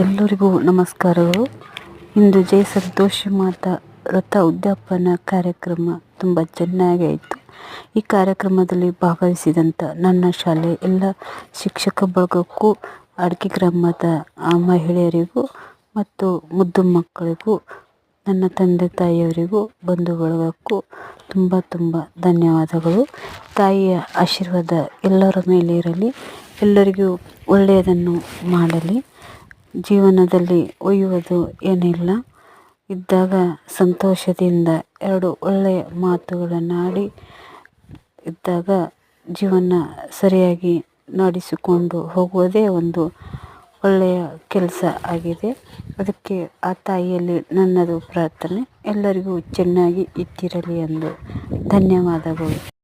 ಎಲ್ಲರಿಗೂ ನಮಸ್ಕಾರಗಳು. ಇಂದು ಜಯ ಸಂತೋಷಿ ಮಾತಾ ರಥ ಉದ್ಯಾಪನ ಕಾರ್ಯಕ್ರಮ ತುಂಬ ಚೆನ್ನಾಗಿ ಆಯಿತು. ಈ ಕಾರ್ಯಕ್ರಮದಲ್ಲಿ ಭಾಗವಹಿಸಿದಂಥ ನನ್ನ ಶಾಲೆ ಎಲ್ಲ ಶಿಕ್ಷಕ ಬಳಗಕ್ಕೂ ಅಡಿಕೆ ಗ್ರಾಮದ ಮಹಿಳೆಯರಿಗೂ ಮತ್ತು ಮುದ್ದು ಮಕ್ಕಳಿಗೂ, ನನ್ನ ತಂದೆ ತಾಯಿಯವರಿಗೂ, ಬಂಧು ಬಳಗಕ್ಕೂ ತುಂಬ ತುಂಬ ಧನ್ಯವಾದಗಳು. ತಾಯಿಯ ಆಶೀರ್ವಾದ ಎಲ್ಲರ ಮೇಲೆ ಇರಲಿ. ಎಲ್ಲರಿಗೂ ಒಳ್ಳೆಯದನ್ನು ಮಾಡಲಿ. ಜೀವನದಲ್ಲಿ ಒಯ್ಯುವುದು ಏನಿಲ್ಲ. ಇದ್ದಾಗ ಸಂತೋಷದಿಂದ ಎರಡು ಒಳ್ಳೆಯ ಮಾತುಗಳನ್ನಾಡಿ ಇದ್ದಾಗ ಜೀವನ ಸರಿಯಾಗಿ ನಡೆಸಿಕೊಂಡು ಹೋಗುವುದೇ ಒಂದು ಒಳ್ಳೆಯ ಕೆಲಸ ಆಗಿದೆ. ಅದಕ್ಕೆ ಆ ತಾಯಿಯಲ್ಲಿ ನನ್ನದು ಪ್ರಾರ್ಥನೆ. ಎಲ್ಲರಿಗೂ ಚೆನ್ನಾಗಿ ಇದ್ದಿರಲಿ ಎಂದು ಧನ್ಯವಾದಗಳು.